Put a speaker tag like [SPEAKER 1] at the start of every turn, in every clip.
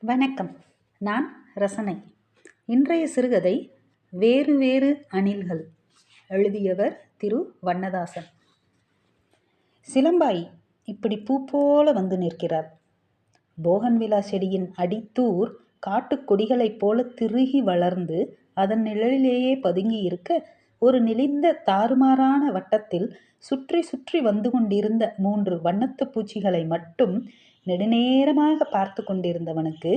[SPEAKER 1] வணக்கம். நான் ரசனை. இன்றைய சிறுகதை வேறு வேறு அணில்கள். எழுதியவர் திரு. வண்ணதாசன். சிலம்பாய் இப்படி பூ போல வந்து நிற்கிறார். போகன்விலா செடியின் அடித்தூர் காட்டுக் கொடிகளைப் போல திருகி வளர்ந்து அதன் நிழலிலேயே பதுங்கி இருக்க ஒரு நெளிந்த தாறுமாறான வட்டத்தில் சுற்றி சுற்றி வந்து கொண்டிருந்த மூன்று வண்ணத்து பூச்சிகளை மட்டும் நெடுநேரமாக பார்த்து கொண்டிருந்தவனுக்கு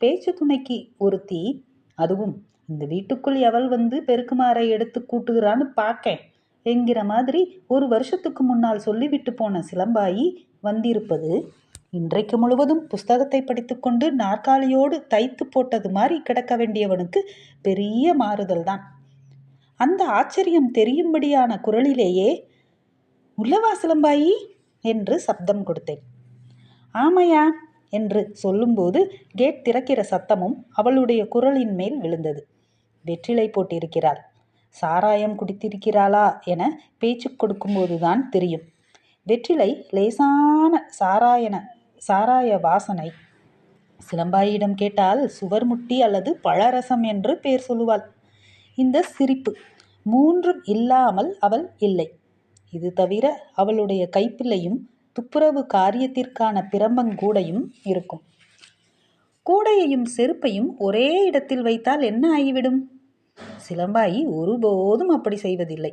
[SPEAKER 1] பேச்சு துணைக்கு ஒருத்தி அதுவும் இந்த வீட்டுக்குள் எவள் வந்து பெருக்குமாறை எடுத்து கூட்டுகிறான்னு பார்க்கேன் என்கிற மாதிரி ஒரு வருஷத்துக்கு முன்னால் சொல்லிவிட்டு போன சிலம்பாயி வந்திருப்பது இன்றைக்கு முழுவதும் புஸ்தகத்தை படித்துக்கொண்டு நாற்காலியோடு தைத்து போட்டது மாதிரி கிடக்க வேண்டியவனுக்கு பெரிய மாறுதல் தான் அந்த ஆச்சரியம் தெரியும்படியான குரலிலேயே உள்ளவா சிலம்பாயி என்று சப்தம் கொடுத்தேன். ஆமையா என்று சொல்லும்போது கேட் திறக்கிற சத்தமும் அவளுடைய குரலின் மேல் விழுந்தது. வெற்றிலை போட்டிருக்கிறாள். சாராயம் குடித்திருக்கிறாளா என பேச்சு கொடுக்கும்போதுதான் தெரியும். வெற்றிலை லேசான சாராயன சாராய வாசனை. சிலம்பாயிடம் கேட்டால் சுவர் முட்டி அல்லது பழரசம் என்று பெயர் சொல்லுவாள். இந்த சிரிப்பு மூன்றும் இல்லாமல் அவள் இல்லை. இது தவிர அவளுடைய கைப்பிள்ளையும் துப்புரவு காரியத்திற்கான பிரம்பங்கூடையும் இருக்கும். கூடையையும் செருப்பையும் ஒரே இடத்தில் வைத்தால் என்ன ஆகிவிடும்? சிலம்பாயி ஒருபோதும் அப்படி செய்வதில்லை.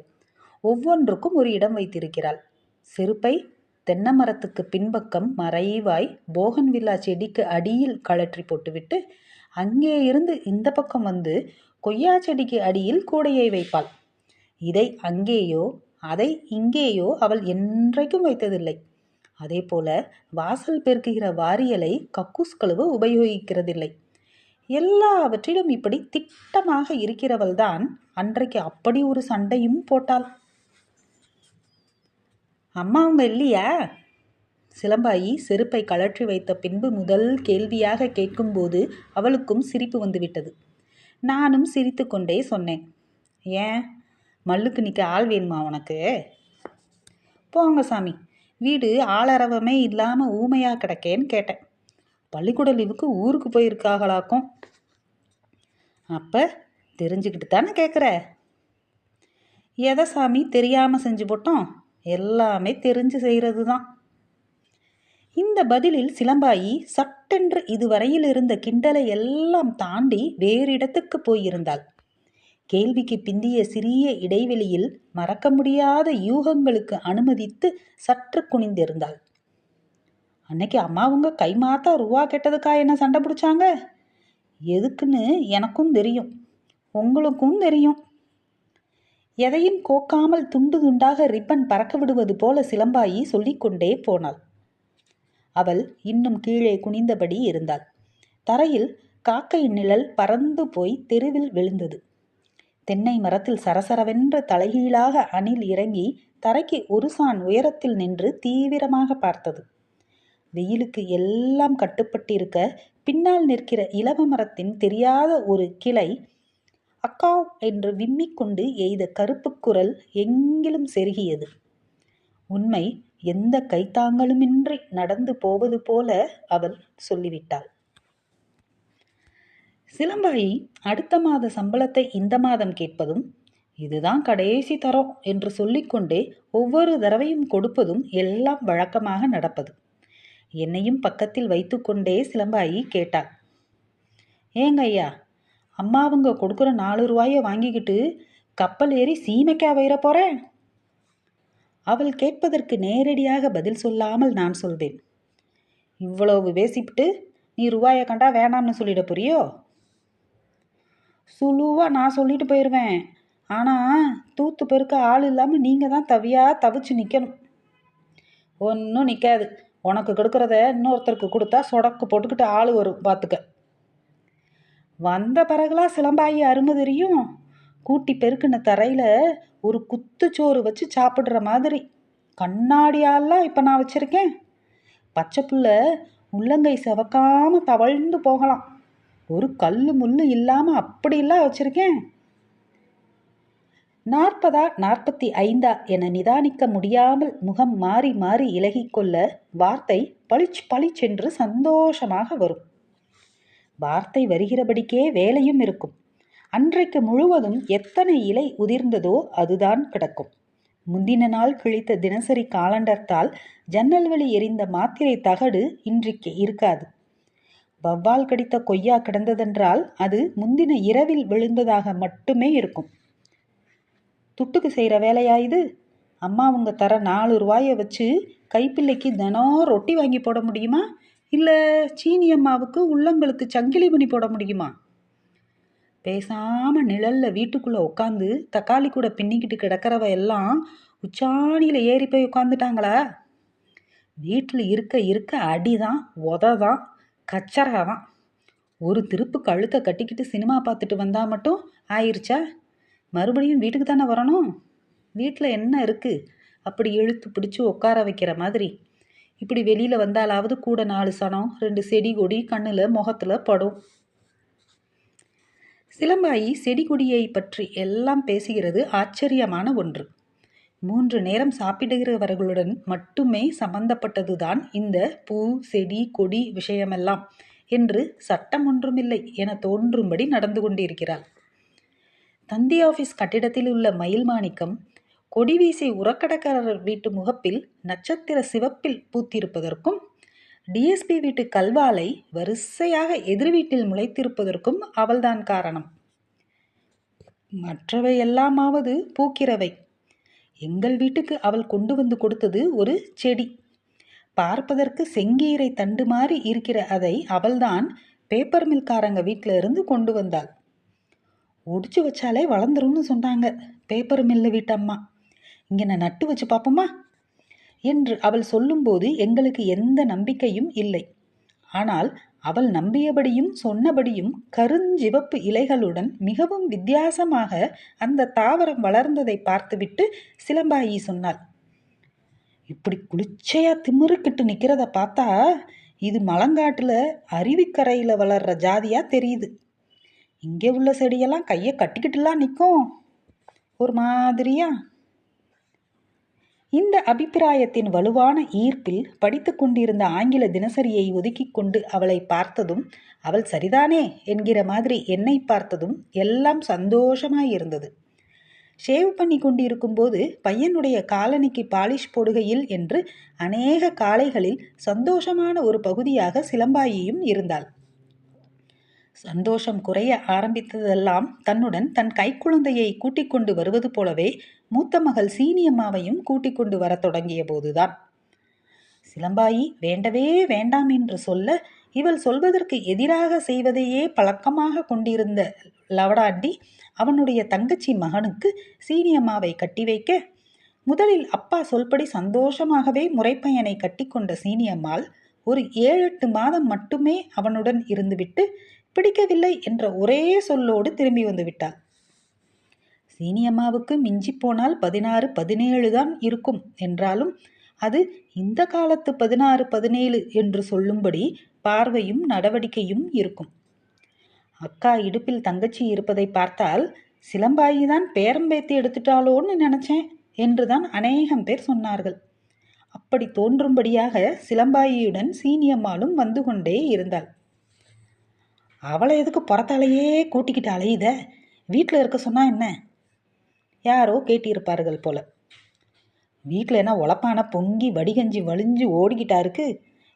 [SPEAKER 1] ஒவ்வொன்றுக்கும் ஒரு இடம் வைத்திருக்கிறாள். செருப்பை தென்னை மரத்துக்கு பின்பக்கம் மறைவாய் போகன்வில்லா செடிக்கு அடியில் கழற்றி போட்டுவிட்டு அங்கே இருந்து இந்த பக்கம் வந்து கொய்யா செடிக்கு அடியில் கூடையை வைப்பாள். இதை அங்கேயோ அதை இங்கேயோ அவள் என்றைக்கும் வைத்ததில்லை. அதே போல வாசல் பெருக்குகிற வாரியலை கக்கூஸ் கழுவ உபயோகிக்கிறதில்லை. எல்லாவற்றிலும் இப்படி திட்டமாக இருக்கிறவள்தான் அன்றைக்கு அப்படி ஒரு சண்டையும் போட்டாள். அம்மா அவங்க இல்லையா சிலம்பாயி செருப்பை கழற்றி வைத்த பின்பு முதல் கேள்வியாக கேட்கும்போது அவளுக்கும் சிரிப்பு வந்துவிட்டது. நானும் சிரித்து கொண்டே சொன்னேன் ஏன்? மல்லுக்கு நிற்க ஆள் வேணுமா உனக்கு? போங்க சாமி. வீடு ஆளரவமே இல்லாமல் ஊமையாக கிடக்கேன்னு கேட்டேன். பள்ளிக்கூட லீவுக்கு ஊருக்கு போயிருக்காகளாக்கும். அப்போ தெரிஞ்சுக்கிட்டு தானே கேட்குற எதை சாமி தெரியாமல் செஞ்சு போட்டோம்? எல்லாமே தெரிஞ்சு செய்கிறது தான் இந்த பதிலில் சிலம்பாயி சட்டென்று இதுவரையில் இருந்த கிண்டலை எல்லாம் தாண்டி வேறு இடத்துக்கு போயிருந்தாள். கேள்விக்கு பிந்திய சிறிய இடைவெளியில் மறக்க முடியாத யூகங்களுக்கு அனுமதித்து சற்று குனிந்திருந்தாள். அன்னைக்கு அம்மாவுங்க கை மாத்தா ரூபா கெட்டதுக்கா என்ன சண்டை பிடிச்சாங்க? எதுக்குன்னு எனக்கும் தெரியும். உங்களுக்கும் தெரியும். எதையும் கோக்காமல் துண்டு துண்டாக ரிப்பன் பறக்க விடுவது போல சிலம்பாயி சொல்லிக்கொண்டே போனாள். அவள் இன்னும் கீழே குனிந்தபடி இருந்தாள். தரையில் காக்கை நிழல் பறந்து போய் தெருவில் விழுந்தது. தென்னை மரத்தில் சரசரவென்ற தலைகீழாக அணில் இறங்கி தரைக்கு ஒரு சான் உயரத்தில் நின்று தீவிரமாக பார்த்தது. வெயிலுக்கு எல்லாம் கட்டுப்பட்டிருக்க பின்னால் நிற்கிற இலவ மரத்தின் தெரியாத ஒரு கிளை அக்காவ் என்று விம்மிக்கொண்டு எய்த கருப்பு குரல் எங்கிலும் செருகியது. உண்மை எந்த கைத்தாங்களுமின்றி நடந்து போவது போல அவள் சொல்லிவிட்டாள். சிலம்பாயி அடுத்த மாத சம்பளத்தை இந்த மாதம் கேட்பதும் இதுதான் கடைசி தரம் என்று சொல்லிக்கொண்டே ஒவ்வொரு தடவையும் கொடுப்பதும் எல்லாம் வழக்கமாக நடப்பது. என்னையும் பக்கத்தில் வைத்துக்கொண்டே சிலம்பாயி கேட்டாள். ஏங்க ஐயா அம்மாவுங்க கொடுக்குற நாலு ரூபாயை வாங்கிக்கிட்டு கப்பல் ஏறி சீமைக்கா வைர போகிறேன் அவள் கேட்பதற்கு நேரடியாக பதில் சொல்லாமல் நான் சொல்வேன். இவ்வளவு பேசிவிட்டு நீ ரூபாயை கண்டா வேணாம்னு சொல்லிட புரியோ சுழுவாக நான் சொல்லிட்டு போயிடுவேன் ஆனால் தூத்து பெருக்க ஆள் இல்லாமல் நீங்கள் தான் தவியாக தவிச்சு நிற்கணும் ஒன்றும் நிற்காது உனக்கு கொடுக்குறத இன்னொருத்தருக்கு கொடுத்தா சொடக்கு போட்டுக்கிட்டு ஆள் வரும் பார்த்துக்க வந்த பிறகுலாம் சிலம்பாயி அருமை தெரியும். கூட்டி பெருக்குன தரையில் ஒரு குத்துச்சோறு வச்சு சாப்பிட்ற மாதிரி. கண்ணாடி ஆள்லாம் இப்போ நான் வச்சுருக்கேன். பச்சை புள்ள உள்ளங்கை செவக்காமல் தவழ்ந்து போகலாம். ஒரு கல் முள்ளு இல்லாமல் அப்படிலாம் வச்சுருக்கேன். நாற்பதா நாற்பத்தி ஐந்தா என நிதானிக்க முடியாமல் முகம் மாறி மாறி இலகிக்கொள்ள வார்த்தை பளிச் பளிச்சென்று சந்தோஷமாக வரும். வார்த்தை வருகிறபடிக்கே வேலையும் இருக்கும். அன்றைக்கு முழுவதும் எத்தனை இலை உதிர்ந்ததோ அதுதான் கிடக்கும். முந்தின நாள் கிழித்த தினசரி காலண்டர்த்தால் ஜன்னல் வழி எரிந்த மாத்திரை தகடு இன்றைக்கு இருக்காது. வவ்வால் கடித்த கொய்யா கிடந்ததென்றால் அது முந்தின இரவில் விழுந்ததாக மட்டுமே இருக்கும். துட்டுக்கு செய்கிற வேலையா இது? அம்மா உங்க தர நாலு ரூபாயை வச்சு கைப்பிள்ளைக்கு தினம் ரொட்டி வாங்கி போட முடியுமா? இல்லை சீனி அம்மாவுக்கு உள்ளங்களுக்கு சங்கிலி பண்ணி போட முடியுமா? பேசாமல் நிழலில் வீட்டுக்குள்ளே உட்காந்து தக்காளி கூட பின்னிக்கிட்டு கிடக்கிறவ எல்லாம் உச்சாணியில் ஏறி போய் உட்காந்துட்டாங்களா வீட்டில் இருக்க இருக்க அடி தான் உத தான் கச்சரா தான் ஒரு திருப்பு கழுத்தை கட்டிக்கிட்டு சினிமா பார்த்துட்டு வந்தால் மட்டும் ஆயிடுச்சா மறுபடியும் வீட்டுக்கு தானே வரணும்? வீட்டில் என்ன இருக்குது அப்படி இழுத்து பிடிச்சி உட்கார வைக்கிற மாதிரி. இப்படி வெளியில் வந்தாலாவது கூட நாலு சனம் ரெண்டு செடி கொடி கண்ணில் முகத்தில் படும். சிலம்பாயி செடி கொடியை பற்றி எல்லாம் பேசுகிறது ஆச்சரியமான ஒன்று. மூன்று நேரம் சாப்பிடுகிறவர்களுடன் மட்டுமே சம்பந்தப்பட்டதுதான் இந்த பூ செடி கொடி விஷயமெல்லாம் என்று சட்டம் ஒன்றுமில்லை என தோன்றும்படி நடந்து கொண்டிருக்கிறாள். தந்தி ஆஃபீஸ் கட்டிடத்தில் உள்ள மயில் மாணிக்கம் கொடி வீசி உரக்கடக்காரர் வீட்டு முகப்பில் நட்சத்திர சிவப்பில் பூத்திருப்பதற்கும் டிஎஸ்பி வீட்டு கல்வாலை வரிசையாக எதிர் வீட்டில் முளைத்திருப்பதற்கும் அவள்தான் காரணம். மற்றவை எல்லாமாவது பூக்கிறவை. எங்கள் வீட்டுக்கு அவள் கொண்டு வந்து கொடுத்தது ஒரு செடி. பார்ப்பதற்கு செங்கீரை தண்டு மாதிரி இருக்கிற அதை அவள்தான் பேப்பர் மில்காரங்க வீட்டில் இருந்து கொண்டு வந்தாள். ஒடிச்சு வச்சாலே வளர்ந்துரும்னு சொன்னாங்க பேப்பர் மில்லு வீட்டம்மா இங்கே நான் நட்டு வச்சு பார்ப்போமா? என்று அவள் சொல்லும்போது எங்களுக்கு எந்த நம்பிக்கையும் இல்லை. ஆனால் அவள் நம்பியபடியும் சொன்னபடியும் கருஞ்சிவப்பு இலைகளுடன் மிகவும் வித்தியாசமாக அந்த தாவரம் வளர்ந்ததை பார்த்துவிட்டு சிலம்பாயி சொன்னாள் இப்படி குளிச்சையா திமிருக்கிட்டு நிற்கிறத பார்த்தா இது மலங்காட்டில் அருவிக்கரையில் வளர்ற ஜாதியா தெரியுது. இங்கே உள்ள செடியெல்லாம் கையை கட்டிக்கிட்டுலாம் நிற்கும் ஒரு மாதிரியா? இந்த அபிப்பிராயத்தின் வலுவான ஈர்ப்பில் படித்து கொண்டிருந்த ஆங்கில தினசரியை ஒதுக்கி கொண்டு அவளை பார்த்ததும் அவள் சரிதானே? என்கிற மாதிரி என்னை பார்த்ததும் எல்லாம் சந்தோஷமாயிருந்தது ஷேவ் பண்ணி கொண்டிருக்கும் போது பையனுடைய காலனிக்கு பாலிஷ் போடுகையில் என்று அநேக காலைகளில் சந்தோஷமான ஒரு பகுதியாக சிலம்பாயியும் இருந்தாள். சந்தோஷம் குறைய ஆரம்பித்ததெல்லாம் தன்னுடன் தன் கைக்குழந்தையை கூட்டிக் கொண்டு வருவது போலவே மூத்த மகள் சீனியம்மாவையும் கூட்டிக் கொண்டு வரத் தொடங்கிய போதுதான். சிலம்பாயி வேண்டவே வேண்டாம் என்று சொல்ல இவள் சொல்வதற்கு எதிராக செய்வதையே பழக்கமாக கொண்டிருந்த லவடாண்டி அவனுடைய தங்கச்சி மகனுக்கு சீனியம்மாவை கட்டி வைக்க முதலில் அப்பா சொல்படி சந்தோஷமாகவே முறைப்பையனை கட்டிக்கொண்ட சீனியம்மாள் ஒரு ஏழெட்டு மாதம் மட்டுமே அவனுடன் இருந்துவிட்டு பிடிக்கவில்லை என்ற ஒரே சொல்லோடு திரும்பி வந்து விட்டாள். சீனியம்மாவுக்கு மிஞ்சி போனால் பதினாறு பதினேழு தான் இருக்கும் என்றாலும் அது இந்த காலத்து பதினாறு பதினேழு என்று சொல்லும்படி பார்வையும் நடவடிக்கையும் இருக்கும். அக்கா இடுப்பில் தங்கச்சி இருப்பதை பார்த்தால் சிலம்பாயி தான் பேரம்பேத்தி எடுத்துட்டாளோன்னு நினைச்சேன் என்றுதான் அநேகம் பேர் சொன்னார்கள். அப்படி தோன்றும்படியாக சிலம்பாயியுடன் சீனியம்மாளும் வந்து கொண்டே இருந்தாள். அவளை எதுக்கு புறத்தாலேயே கூட்டிக்கிட்டு அலையுத வீட்டில் இருக்க சொன்னால் என்ன? யாரோ கேட்டிருப்பார்கள் போல. வீட்டில் என்ன உழப்பான பொங்கி வடிகஞ்சி வலிஞ்சு ஓடிக்கிட்டா இருக்கு?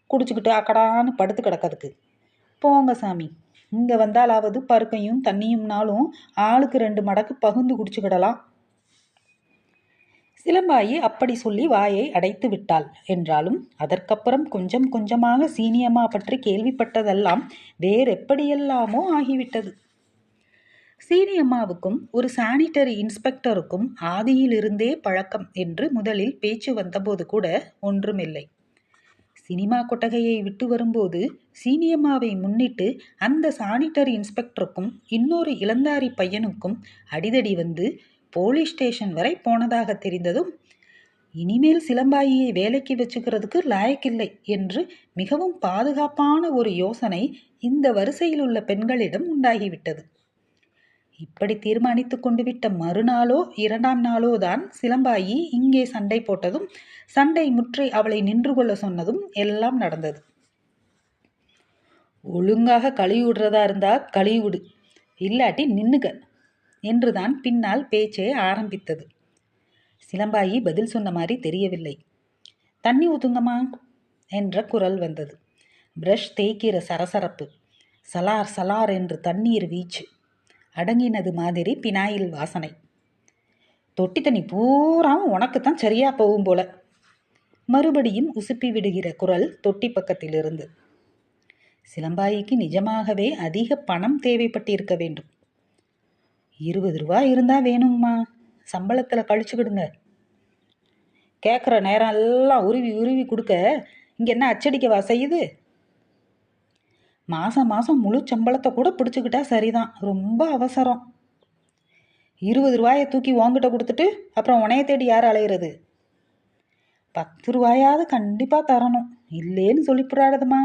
[SPEAKER 1] குடிச்சுக்கிட்டு அக்கடான்னு படுத்து கிடக்கிறதுக்கு போங்க சாமி. இங்கே வந்தாலாவது பருக்கையும் தண்ணியும்னாலும் ஆளுக்கு ரெண்டு மடக்கு பகுந்து குடிச்சுக்கிடலாம். சிலம்பாயி அப்படி சொல்லி வாயை அடைத்து விட்டாள். என்றாலும் அதற்கப்புறம் கொஞ்சம் கொஞ்சமாக சீனியம்மா பற்றி கேள்விப்பட்டதெல்லாம் வேறெப்படியெல்லாமோ ஆகிவிட்டது. சீனியம்மாவுக்கும் ஒரு சானிட்டரி இன்ஸ்பெக்டருக்கும் ஆதியிலிருந்தே பழக்கம் என்று முதலில் பேச்சு வந்தபோது கூட ஒன்றுமில்லை. சினிமா கொட்டகையை விட்டு வரும்போது சீனியம்மாவை முன்னிட்டு அந்த சானிட்டரி இன்ஸ்பெக்டருக்கும் இன்னொரு இளந்தாரி பையனுக்கும் அடிதடி வந்து போலீஸ் ஸ்டேஷன் வரை போனதாக தெரிந்ததும் இனிமேல் சிலம்பாயியை வேலைக்கு வச்சுக்கிறதுக்கு லாயக்கில்லை என்று மிகவும் பாதுகாப்பான ஒரு யோசனை இந்த வரிசையில் உள்ள பெண்களிடம் உண்டாகிவிட்டது. இப்படி தீர்மானித்து கொண்டு விட்ட மறுநாளோ இரண்டாம் நாளோ தான் சிலம்பாயி இங்கே சண்டை போட்டதும் சண்டை முற்றி அவளை நின்று கொள்ள சொன்னதும் எல்லாம் நடந்தது. ஒழுங்காக கழுவி விடுறதா இருந்தா கழுவி விடு இல்லாட்டி நின்னுக என்றுதான் பின்னால் பேச்சே ஆரம்பித்தது. சிலம்பாயி பதில் சொன்ன மாதிரி தெரியவில்லை. தண்ணி ஊத்துங்கம்மா என்ற குரல் வந்தது. பிரஷ் தேய்க்கிற சரசரப்பு. சலார் சலார் என்று தண்ணீர் வீச்சு. அடங்கினது மாதிரி பினாயில் வாசனை. தொட்டி தண்ணி பூராவும் உனக்குத்தான் சரியா போகும் போல. மறுபடியும் உசுப்பி விடுகிற குரல் தொட்டி பக்கத்திலிருந்து. சிலம்பாயிக்கு நிஜமாகவே அதிக பணம் தேவைப்பட்டிருக்க வேண்டும். இருபது ரூபா இருந்தால் வேணுங்கம்மா சம்பளத்தில் கழிச்சுக்கிடுங்க. கேட்குற நேரம் எல்லாம் உருவி உருவி கொடுக்க இங்கே என்ன அச்சடிக்கவா செய்யுது மாதம் மாதம் முழு சம்பளத்தை கூட பிடிச்சிக்கிட்டா சரிதான். ரொம்ப அவசரம். இருபது ரூபாயை தூக்கி உங்ககிட்ட கொடுத்துட்டு அப்புறம் உனைய தேடி யார் அலையிறது? பத்து ரூபாயாவது கண்டிப்பாக தரணும். இல்லேன்னு சொல்லிவிடாததுமா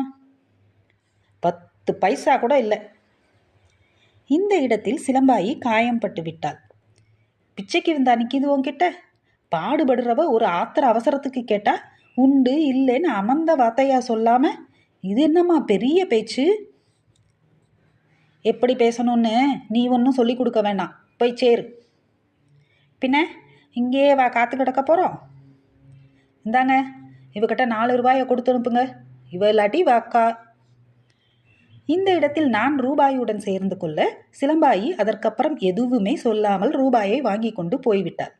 [SPEAKER 1] பத்து பைசா கூட இல்லை. இந்த இடத்தில் சிலம்பாயி காயம் பட்டு விட்டாள். பிச்சைக்கு வந்தா நிற்கிது உன்கிட்ட? பாடுபடுறவ ஒரு ஆத்திர அவசரத்துக்கு கேட்டா உண்டு இல்லைன்னு அமர்ந்த வார்த்தையா சொல்லாம? இது என்னம்மா பெரிய பேச்சு? எப்படி பேசணும்னு நீ ஒன்றும் சொல்லி கொடுக்க வேண்டாம் போய் சேரு. பின்ன இங்கேயே வா காத்து கிடக்க போகிறோம் இந்தாங்க இவகிட்ட நாலு ரூபாயை கொடுத்து அனுப்புங்க. இவ இல்லாட்டி வாக்கா இந்த இடத்தில் நான் ரூபாயுடன் சேர்ந்து கொள்ள சிலம்பாயி அதற்கப்புறம் எதுவுமே சொல்லாமல் ரூபாயை வாங்கி கொண்டு போய்விட்டாள்.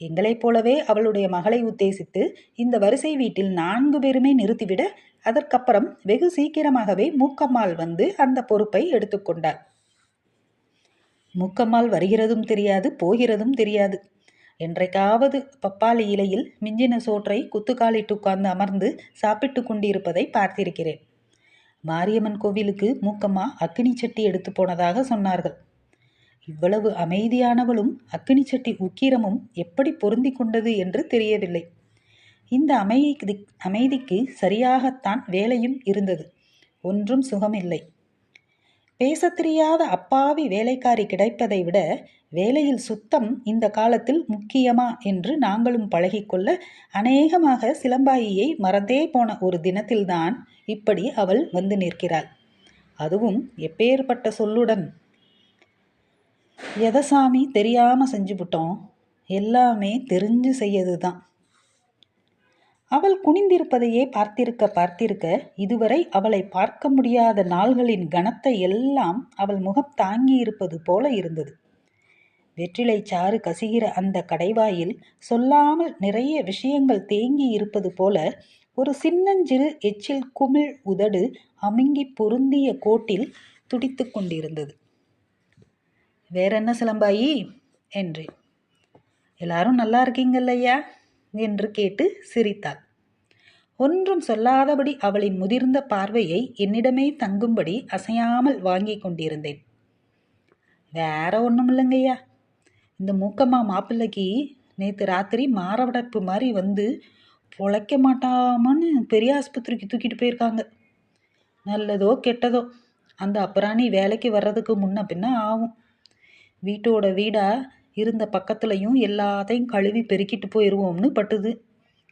[SPEAKER 1] எங்களைப் போலவே அவளுடைய மகளை உத்தேசித்து இந்த வரிசை வீட்டில் நான்கு பேருமே நிறுத்திவிட அதற்கப்புறம் வெகு சீக்கிரமாகவே மூக்கம்மாள் வந்து அந்த பொறுப்பை எடுத்துக்கொண்டாள் மூக்கம்மாள் வருகிறதும் தெரியாது போகிறதும் தெரியாது. என்றைக்காவது பப்பாளி இலையில் மிஞ்சின சோற்றை குத்துக்காலிட்டு உட்கார்ந்து அமர்ந்து சாப்பிட்டு கொண்டிருப்பதை பார்த்திருக்கிறேன். மாரியம்மன் கோவிலுக்கு மூக்கம்மா அக்கினி சட்டி எடுத்து போனதாக சொன்னார்கள். இவ்வளவு அமைதியானவளும் அக்கினி சட்டி உக்கிரமும் எப்படி பொருந்தி கொண்டது என்று தெரியவில்லை. இந்த அமைதி அமைதிக்கு சரியாகத்தான் வேலையும் இருந்தது. ஒன்றும் சுகமில்லை. பேசத் தெரியாத அப்பாவி வேலைக்காரி கிடைப்பதை விட வேலையில் சுத்தம் இந்த காலத்தில் முக்கியமா என்று நாங்களும் பழகிக்கொள்ள அநேகமாக சிலம்பாயியை மறந்தே போன ஒரு தினத்தில்தான் இப்படி அவள் வந்து நிற்கிறாள். அதுவும் எப்பேற்பட்ட சொல்லுடன். எதசாமி தெரியாம செஞ்சுவிட்டோம் எல்லாமே தெரிஞ்சு செய்யது தான் அவள் குனிந்திருப்பதையே பார்த்திருக்க பார்த்திருக்க இதுவரை அவளை பார்க்க முடியாத நாள்களின் கனத்தை எல்லாம் அவள் முகம் தாங்கி இருப்பது போல இருந்தது. வெற்றிலை சாறு கசிகிற அந்த கடைவாயில் சொல்லாமல் நிறைய விஷயங்கள் தேங்கி இருப்பது போல ஒரு சின்னஞ்சிறு எச்சில் குமிழ் உதடு அமுங்கி பொருந்திய கோட்டில் துடித்து கொண்டிருந்தது. வேற என்ன சிலம்பாயி? என்றேன். எல்லாரும் நல்லா இருக்கீங்கல்லையா? என்று கேட்டு சிரித்தாள். ஒன்றும் சொல்லாதபடி அவளின் முதிர்ந்த பார்வையை என்னிடமே தங்கும்படி அசையாமல் வாங்கி கொண்டிருந்தேன். வேற ஒன்றும் இல்லைங்கய்யா. இந்த மூக்கம்மா மாப்பிள்ளைக்கு நேற்று ராத்திரி மாரவடைப்பு மாதிரி வந்து பொழைக்க மாட்டாமான்னு பெரிய ஆஸ்பத்திரிக்கு தூக்கிட்டு போயிருக்காங்க. நல்லதோ கெட்டதோ அந்த அப்புறாணி வேலைக்கு வர்றதுக்கு முன்ன பின்ன ஆகும். வீட்டோட வீடாக இருந்த பக்கத்துலையும் எல்லாத்தையும் கழுவி பெருக்கிட்டு போயிடுவோம்னு பட்டுது.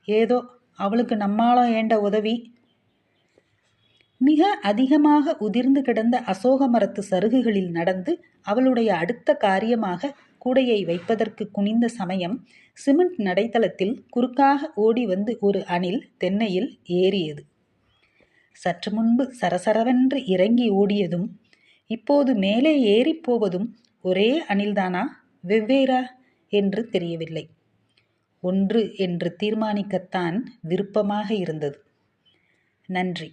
[SPEAKER 1] ஏதோ அவளுக்கு நம்மால ஏண்ட உதவி? மிக அதிகமாக உதிர்ந்து கிடந்த அசோக மரத்து சருகுகளில் நடந்து அவளுடைய அடுத்த காரியமாக கூடையை வைப்பதற்கு குனிந்த சமயம் சிமெண்ட் நடைத்தளத்தில் குறுக்காக ஓடி வந்து ஒரு அணில் தென்னையில் ஏறியது. சற்று முன்பு சரசரவென்று இறங்கி ஓடியதும் இப்போது மேலே ஏறிப்போவதும் ஒரே அணில்தானா? வெவ்வேறா என்று தெரியவில்லை. ஒன்று என்று தீர்மானிக்கத்தான் விருப்பமாக இருந்தது. நன்றி.